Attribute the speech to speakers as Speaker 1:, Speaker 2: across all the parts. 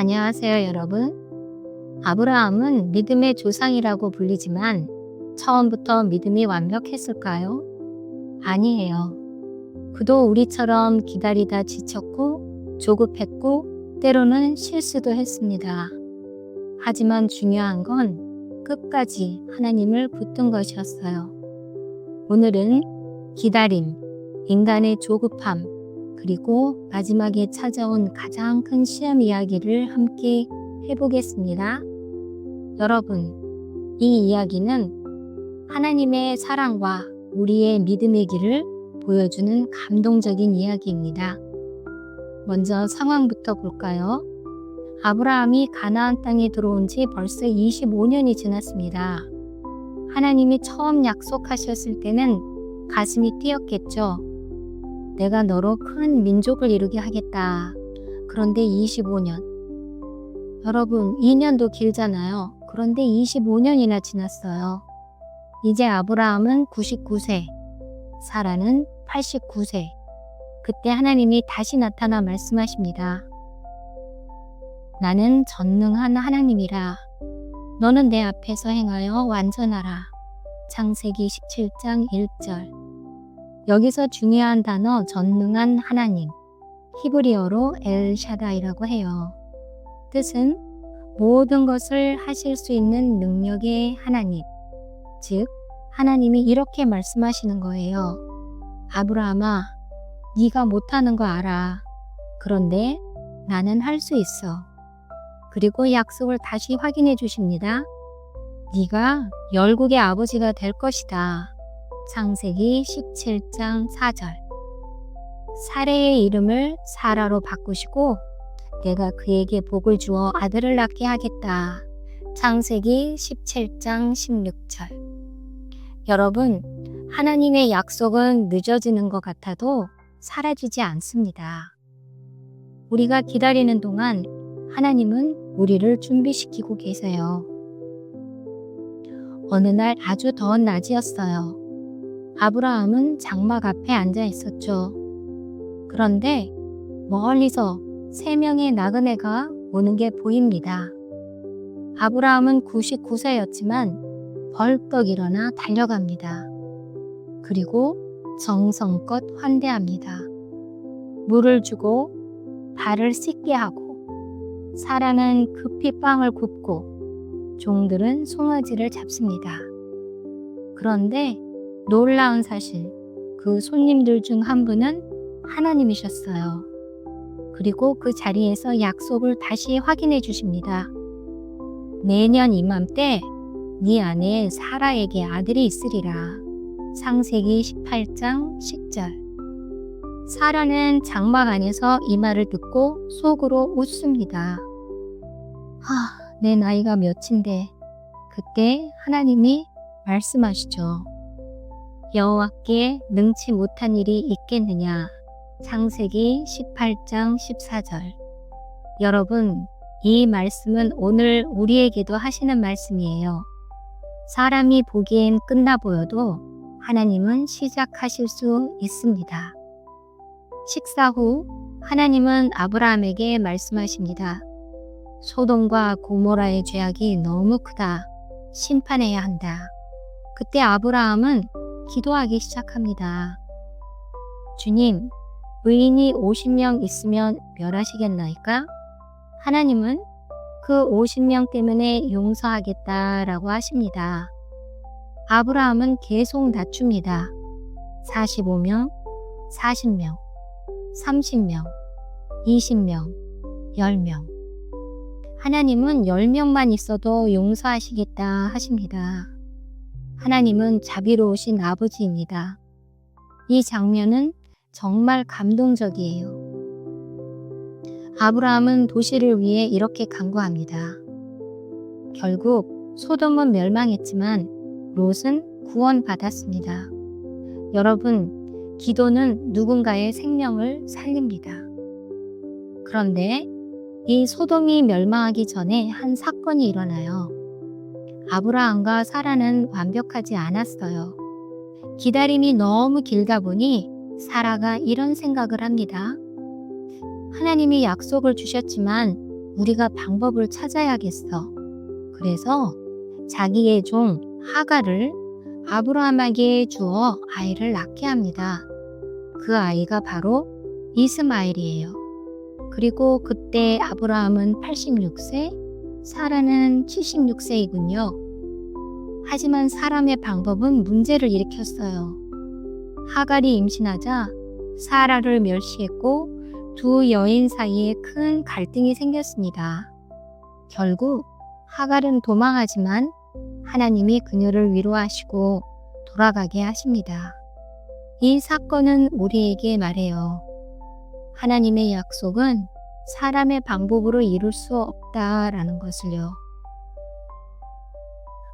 Speaker 1: 안녕하세요, 여러분. 아브라함은 믿음의 조상이라고 불리지만 처음부터 믿음이 완벽했을까요? 아니에요. 그도 우리처럼 기다리다 지쳤고 조급했고 때로는 실수도 했습니다. 하지만 중요한 건 끝까지 하나님을 붙든 것이었어요. 오늘은 기다림, 인간의 조급함, 그리고 마지막에 찾아온 가장 큰 시험 이야기를 함께 해보겠습니다. 여러분, 이 이야기는 하나님의 사랑과 우리의 믿음의 길을 보여주는 감동적인 이야기입니다. 먼저 상황부터 볼까요? 아브라함이 가나안 땅에 들어온 지 벌써 25년이 지났습니다. 하나님이 처음 약속하셨을 때는 가슴이 뛰었겠죠. 내가 너로 큰 민족을 이루게 하겠다. 그런데 25년. 여러분, 2년도 길잖아요. 그런데 25년이나 지났어요. 이제 아브라함은 99세, 사라는 89세. 그때 하나님이 다시 나타나 말씀하십니다. 나는 전능한 하나님이라. 너는 내 앞에서 행하여 완전하라. 창세기 17장 1절. 여기서 중요한 단어 전능한 하나님. 히브리어로 엘샤다이라고 해요. 뜻은 모든 것을 하실 수 있는 능력의 하나님. 즉, 하나님이 이렇게 말씀하시는 거예요. 아브라함아, 네가 못하는 거 알아. 그런데 나는 할 수 있어. 그리고 약속을 다시 확인해 주십니다. 네가 열국의 아버지가 될 것이다. 창세기 17장 4절. 사례의 이름을 사라로 바꾸시고 내가 그에게 복을 주어 아들을 낳게 하겠다. 창세기 17장 16절. 여러분, 하나님의 약속은 늦어지는 것 같아도 사라지지 않습니다. 우리가 기다리는 동안 하나님은 우리를 준비시키고 계세요. 어느 날 아주 더운 낮이었어요. 아브라함은 장막 앞에 앉아 있었죠. 그런데 멀리서 세 명의 나그네가 오는 게 보입니다. 아브라함은 99세였지만 벌떡 일어나 달려갑니다. 그리고 정성껏 환대합니다. 물을 주고 발을 씻게 하고 사라는 급히 빵을 굽고 종들은 송아지를 잡습니다. 그런데 놀라운 사실, 그 손님들 중 한 분은 하나님이셨어요. 그리고 그 자리에서 약속을 다시 확인해 주십니다. 내년 이맘때 네 안에 사라에게 아들이 있으리라. 창세기 18장 10절. 사라는 장막 안에서 이 말을 듣고 속으로 웃습니다. 하, 내 나이가 몇인데 그때 하나님이 말씀하시죠. 여호와께 능치 못한 일이 있겠느냐. 창세기 18장 14절. 여러분, 이 말씀은 오늘 우리에게도 하시는 말씀이에요. 사람이 보기엔 끝나 보여도 하나님은 시작하실 수 있습니다. 식사 후 하나님은 아브라함에게 말씀하십니다. 소돔과 고모라의 죄악이 너무 크다. 심판해야 한다. 그때 아브라함은 기도하기 시작합니다. 주님, 의인이 50명 있으면 멸하시겠나이까? 하나님은 그 50명 때문에 용서하겠다라고 하십니다. 아브라함은 계속 낮춥니다. 45명, 40명, 30명, 20명, 10명. 하나님은 10명만 있어도 용서하시겠다 하십니다. 하나님은 자비로우신 아버지입니다. 이 장면은 정말 감동적이에요. 아브라함은 도시를 위해 이렇게 간구합니다. 결국 소돔은 멸망했지만 롯은 구원받았습니다. 여러분, 기도는 누군가의 생명을 살립니다. 그런데 이 소돔이 멸망하기 전에 한 사건이 일어나요. 아브라함과 사라는 완벽하지 않았어요. 기다림이 너무 길다 보니 사라가 이런 생각을 합니다. 하나님이 약속을 주셨지만 우리가 방법을 찾아야겠어. 그래서 자기의 종 하가를 아브라함에게 주어 아이를 낳게 합니다. 그 아이가 바로 이스마엘이에요. 그리고 그때 아브라함은 86세, 사라는 76세이군요. 하지만 사람의 방법은 문제를 일으켰어요. 하갈이 임신하자 사라를 멸시했고 두 여인 사이에 큰 갈등이 생겼습니다. 결국 하갈은 도망하지만 하나님이 그녀를 위로하시고 돌아가게 하십니다. 이 사건은 우리에게 말해요. 하나님의 약속은 사람의 방법으로 이룰 수 없다라는 것을요.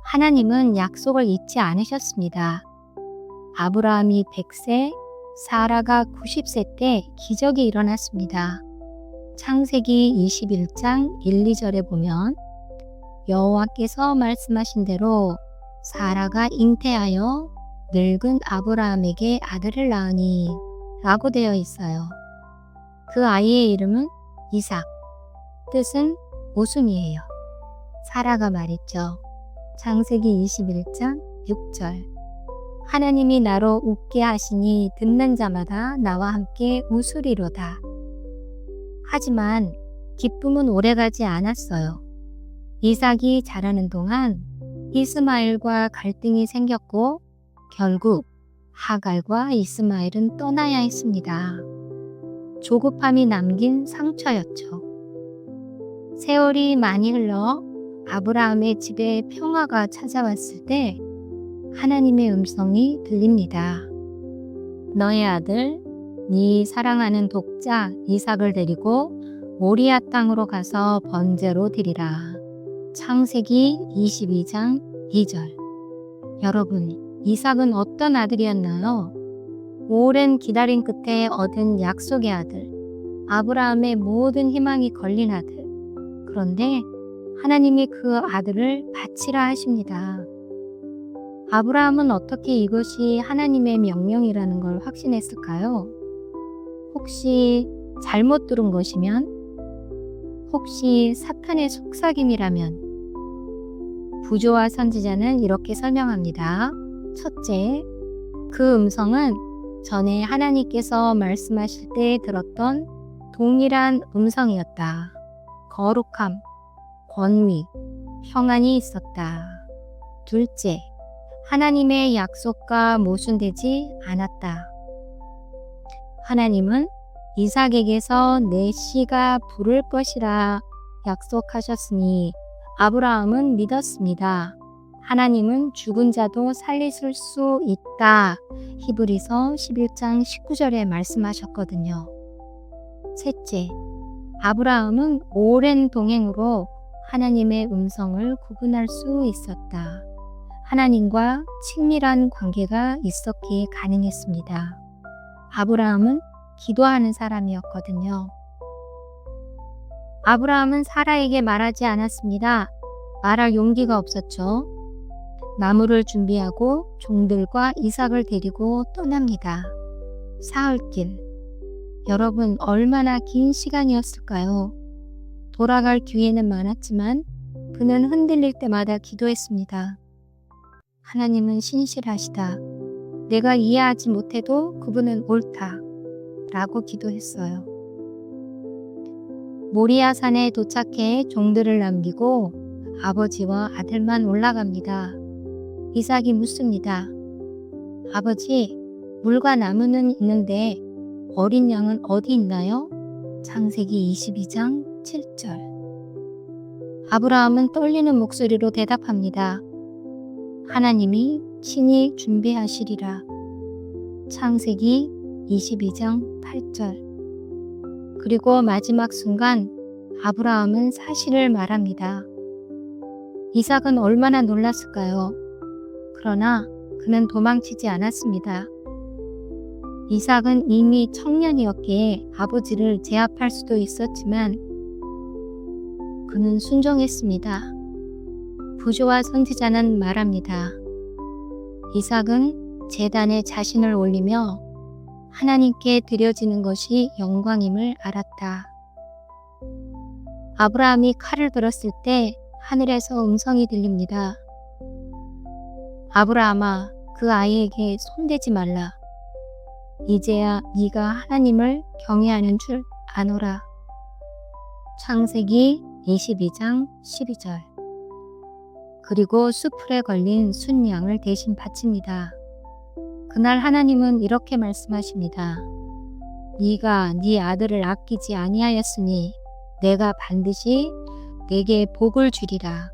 Speaker 1: 하나님은 약속을 잊지 않으셨습니다. 아브라함이 100세, 사라가 90세 때 기적이 일어났습니다. 창세기 21장 1, 2절에 보면 여호와께서 말씀하신 대로 사라가 잉태하여 늙은 아브라함에게 아들을 낳으니 라고 되어 있어요. 그 아이의 이름은 이삭. 뜻은 모순이에요. 사라가 말했죠. 창세기 21장 6절. 하나님이 나로 웃게 하시니 듣는 자마다 나와 함께 웃으리로다. 하지만 기쁨은 오래가지 않았어요. 이삭이 자라는 동안 이스마엘과 갈등이 생겼고 결국 하갈과 이스마엘은 떠나야 했습니다. 조급함이 남긴 상처였죠. 세월이 많이 흘러 아브라함의 집에 평화가 찾아왔을 때 하나님의 음성이 들립니다. 너의 아들, 네 사랑하는 독자 이삭을 데리고 모리아 땅으로 가서 번제로 드리라. 창세기 22장 2절. 여러분, 이삭은 어떤 아들이었나요? 오랜 기다림 끝에 얻은 약속의 아들, 아브라함의 모든 희망이 걸린 아들. 그런데 하나님이 그 아들을 바치라 하십니다. 아브라함은 어떻게 이것이 하나님의 명령이라는 걸 확신했을까요? 혹시 잘못 들은 것이면? 혹시 사탄의 속삭임이라면? 부조와 선지자는 이렇게 설명합니다. 첫째, 그 음성은 전에 하나님께서 말씀하실 때 들었던 동일한 음성이었다. 거룩함, 권위, 평안이 있었다. 둘째, 하나님의 약속과 모순되지 않았다. 하나님은 이삭에게서 내 씨가 부를 것이라 약속하셨으니 아브라함은 믿었습니다. 하나님은 죽은 자도 살리실 수 있다. 히브리서 11장 19절에 말씀하셨거든요. 셋째, 아브라함은 오랜 동행으로 하나님의 음성을 구분할 수 있었다. 하나님과 친밀한 관계가 있었기에 가능했습니다. 아브라함은 기도하는 사람이었거든요. 아브라함은 사라에게 말하지 않았습니다. 말할 용기가 없었죠. 나무를 준비하고 종들과 이삭을 데리고 떠납니다. 사흘길. 여러분, 얼마나 긴 시간이었을까요? 돌아갈 기회는 많았지만 그는 흔들릴 때마다 기도했습니다. 하나님은 신실하시다. 내가 이해하지 못해도 그분은 옳다. 라고 기도했어요. 모리아 산에 도착해 종들을 남기고 아버지와 아들만 올라갑니다. 이삭이 묻습니다. 아버지, 물과 나무는 있는데 어린 양은 어디 있나요? 창세기 22장 7절. 아브라함은 떨리는 목소리로 대답합니다. 하나님이 친히 준비하시리라. 창세기 22장 8절. 그리고 마지막 순간 아브라함은 사실을 말합니다. 이삭은 얼마나 놀랐을까요? 그러나 그는 도망치지 않았습니다. 이삭은 이미 청년이었기에 아버지를 제압할 수도 있었지만 그는 순종했습니다. 부조와 선지자는 말합니다. 이삭은 재단에 자신을 올리며 하나님께 드려지는 것이 영광임을 알았다. 아브라함이 칼을 들었을 때 하늘에서 음성이 들립니다. 아브라함아, 그 아이에게 손대지 말라. 이제야 네가 하나님을 경외하는 줄 아노라. 창세기 22장 12절. 그리고 수풀에 걸린 순양을 대신 바칩니다. 그날 하나님은 이렇게 말씀하십니다. 네가 네 아들을 아끼지 아니하였으니 내가 반드시 내게 복을 주리라.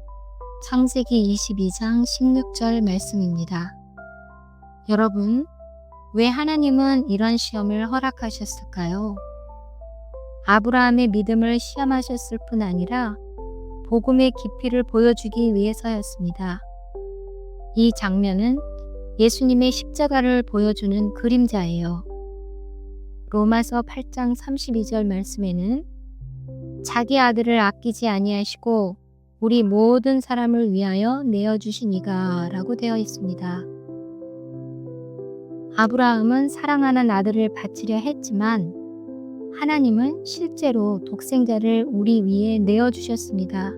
Speaker 1: 창세기 22장 16절 말씀입니다. 여러분, 왜 하나님은 이런 시험을 허락하셨을까요? 아브라함의 믿음을 시험하셨을 뿐 아니라 복음의 깊이를 보여주기 위해서였습니다. 이 장면은 예수님의 십자가를 보여주는 그림자예요. 로마서 8장 32절 말씀에는 자기 아들을 아끼지 아니하시고 우리 모든 사람을 위하여 내어 주시니가 라고 되어 있습니다. 아브라함은 사랑하는 아들을 바치려 했지만 하나님은 실제로 독생자를 우리 위에 내어 주셨습니다.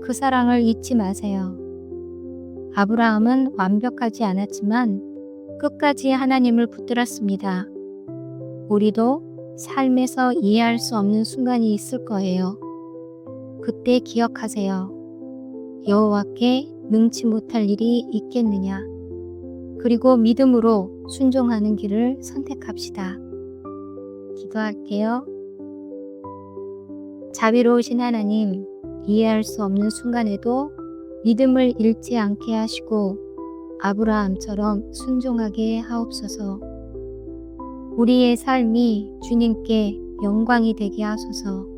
Speaker 1: 그 사랑을 잊지 마세요. 아브라함은 완벽하지 않았지만 끝까지 하나님을 붙들었습니다. 우리도 삶에서 이해할 수 없는 순간이 있을 거예요. 그때 기억하세요. 여호와께 능치 못할 일이 있겠느냐. 그리고 믿음으로 순종하는 길을 선택합시다. 기도할게요. 자비로우신 하나님, 이해할 수 없는 순간에도 믿음을 잃지 않게 하시고 아브라함처럼 순종하게 하옵소서. 우리의 삶이 주님께 영광이 되게 하소서.